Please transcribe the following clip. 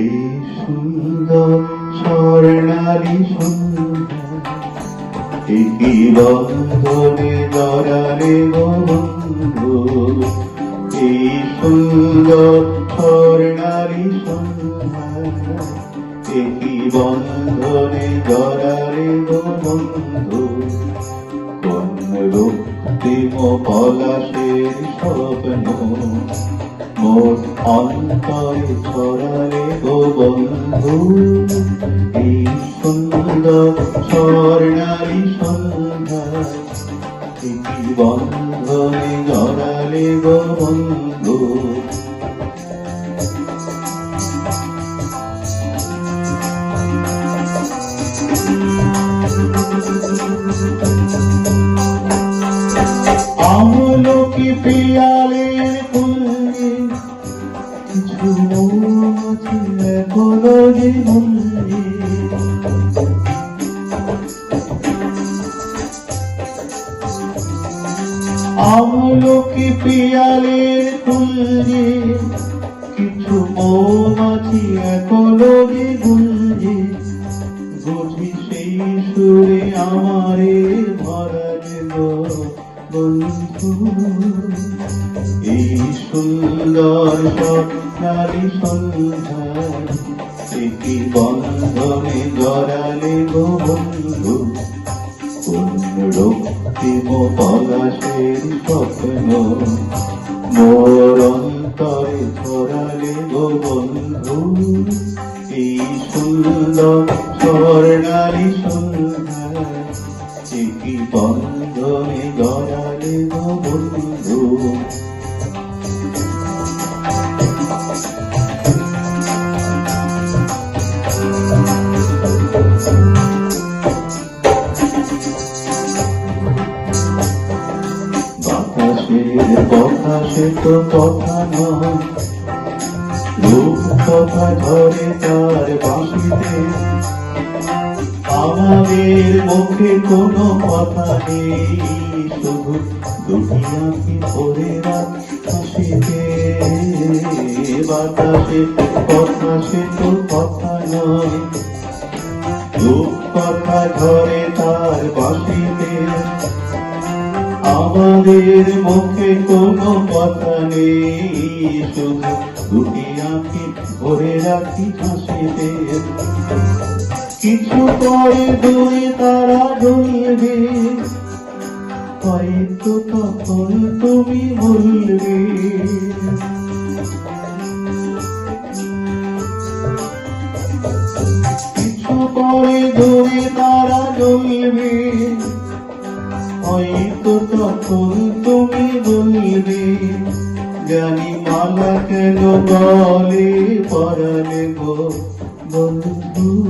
এই সুন্দর স্বর্ণালী সুন্দর একই বন্ধনে দরারে বন্ধু এই সুন্দর স্বর্ণালী সুন্দর একই বন্ধনে দরারে বন্ধু রক্তিম পলাশের স্বপ্ন মোর অন্তরে ছড়ালে গো বন্ধু, এই সুন্দর স্বর্ণালী সন্ধ্যা একই বন্ধনে জড়ালে গো বন্ধু। আমলকি পিয়ালের আমলকি পিয়ালের ফুলে কিছু মৌমাছি যে গুঞ্জে বুঝি সেই সুরে আমারে ভরা দিল। বন্ধু, এই সুন্দর স্বপ্নালী সন্ধ্যা একই বন্ধনে জড়ালে গো বন্ধু রক্তিম পলাশের স্বপ্ন। মোর অন্তরে ছড়ালে গো বন্ধু, এই সুন্দর স্বর্ণালী সন্ধ্যা একই বন্ধনে জড়ালে গো বন্ধু সে তো কথা নয় রূপ কথা ধরে তার বাঁশিতে আমাদের মুখে কোনো কথা নেই। শুধু দুটি আঁখি ভরে হাসিতে বাতাসে কথা, সে তো কথা নয়। রূপ কথা ধরে তার বাঁশিতে। আমাদের মুখে কোনো কথা নেই। শুধু দুটি আঁখি ভরে রাখি হাসিতে কিছু পরে দূরে তারা জ্বলবে হয়তো তখন তুমি বলবে। কিছু পরে দূরে তারা জ্বলবে হয়তো তখন তুমি বলবে। জানি মালা কেন বলে পড়ালে গো বন্ধু।